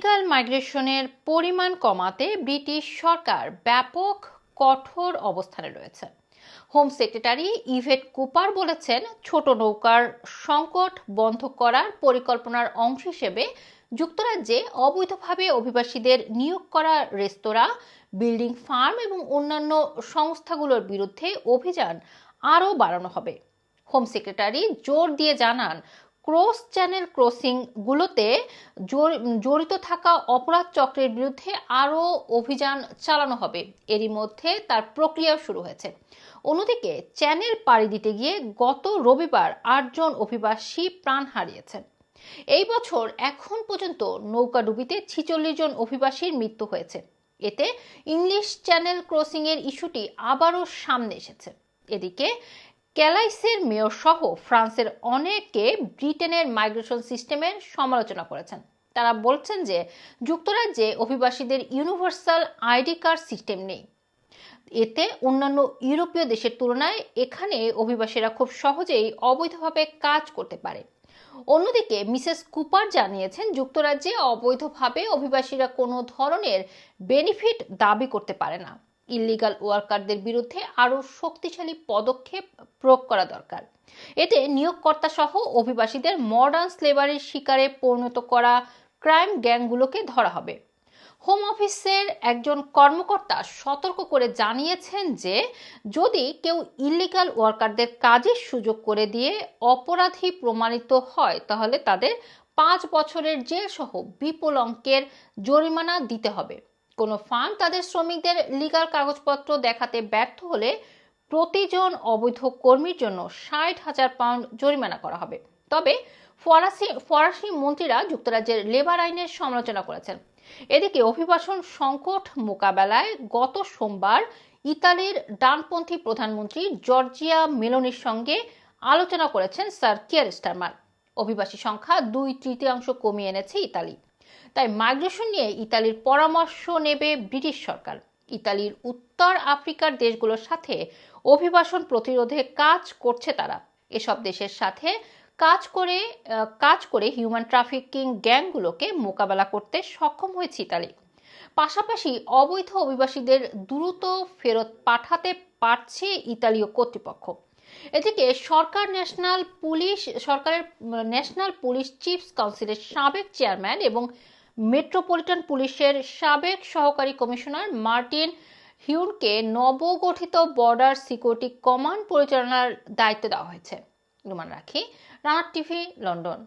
Illegal মাইগ্রেশনের পরিমাণ কমাতে British সরকার ব্যাপক কঠোর অবস্থানে রয়েছে। হোম সেক্রেটারি ইভেট কুপার বলেছেন, ছোট নৌকার সংকট বন্ধ করার পরিকল্পনার অংশ হিসেবে যুক্তরাজ্যে অবৈধভাবে অভিবাসীদের নিয়োগ করা রেস্তোরাঁ, বিল্ডিং ফার্ম এবং অন্যান্য সংস্থাগুলোর বিরুদ্ধে অভিযান আরও বাড়ানো হবে। হোম সেক্রেটারি জোর দিয়ে জানান ক্রস চ্যানেল ক্রসিংগুলোতে জড়িত থাকা অপরাধ চক্রের বিরুদ্ধে আরও অভিযান চালানো হবে। এরই মধ্যে তার প্রক্রিয়াও শুরু হয়েছে। অন্যদিকে চ্যানেল পাড়ি দিতে গিয়ে গত রবিবার আটজন অভিবাসী প্রাণ হারিয়েছেন এই বছর এখন পর্যন্ত নৌকাডুবিতে ছিচল্লিশ জন অভিবাসীর মৃত্যু হয়েছে। এতে ইংলিশ চ্যানেল ক্রসিংয়ের ইস্যুটি আবারও সামনে এসেছে। এদিকে ক্যালাইসের মেয়র সহ ফ্রান্সের অনেকে ব্রিটেনের মাইগ্রেশন সিস্টেমের সমালোচনা করেছেন। তারা বলছেন যে যুক্তরাজ্যে অভিবাসীদের ইউনিভার্সাল আইডি কার্ড সিস্টেম নেই। এতে অন্যান্য ইউরোপীয় দেশের তুলনায় এখানে অভিবাসীরা খুব সহজেই অবৈধভাবে কাজ করতে পারে। অন্যদিকে মিসেস কুপার জানিয়েছেন, যুক্তরাজ্যে অবৈধভাবে অভিবাসীরা কোনো ধরনের বেনিফিট দাবি করতে পারে না। ইলিগাল ওয়ার্কারদের বিরুদ্ধে আরও শক্তিশালী পদক্ষেপ প্রয়োগ করা দরকার। এতে নিয়োগকর্তা সহ অভিবাসীদের মডার্ন স্লেভারির শিকারে পরিণত করা ক্রাইম গ্যাংগুলোকে ধরা হবে। হোম অফিসের একজন কর্মকর্তা সতর্ক করে জানিয়েছেন যে, যদি কেউ ইলিগাল ওয়ার্কারদের কাজের সুযোগ করে দিয়ে অপরাধী প্রমাণিত হয়, তাহলে তাদের পাঁচ বছরের জেল সহ বিপুল অঙ্কের জরিমানা দিতে হবে। কোনো ফার্ম তাদের শ্রমিকদের লিগাল কাগজপত্র দেখাতে ব্যর্থ হলে প্রতিজন অবৈধ কর্মীর জন্য ষাট হাজার পাউন্ড জরিমানা করা হবে। তবে ফরাসি ফরাসি মন্ত্রীরা যুক্তরাজ্যের লেবার আইনের সমালোচনা করেছেন। এদিকে অভিবাসন সংকট মোকাবেলায় গত সোমবার ইতালির ডানপন্থী প্রধানমন্ত্রী জর্জিয়া মেলোনির সঙ্গে আলোচনা করেছেন স্যার কিয়ার স্টারমার। অভিবাসী সংখ্যা দুই তৃতীয়াংশ কমিয়ে এনেছে ইতালি। তাই মাইগ্রেশন নিয়ে ইতালির পরামর্শ নেবে ব্রিটিশ সরকার। ইতালির উত্তর আফ্রিকার দেশগুলোর সাথে অভিবাসন প্রতিরোধে কাজ করছে তারা। এসব দেশের সাথে কাজ করে কাজ করে হিউম্যান ট্রাফিকিং গ্যাংগুলোকে মোকাবেলা করতে সক্ষম হয়েছে ইতালি। পাশাপাশি অবৈধ অভিবাসীদের দ্রুত ফেরত পাঠাতে পারছে ইতালীয় কর্তৃপক্ষ। এদিকে সরকার ন্যাশনাল পুলিশ, সরকারের ন্যাশনাল পুলিশ চিফস কাউন্সিলের সাবেক চেয়ারম্যান এবং মেট্রোপলিটন পুলিশের সাবেক সহকারী কমিশনার মার্টিন হিউনকে নবগঠিত বর্ডার সিকিউরিটি কমান্ড পরিচালনার দায়িত্ব দেওয়া হয়েছে। অনুমান রাখি, রানার টিভি, লন্ডন।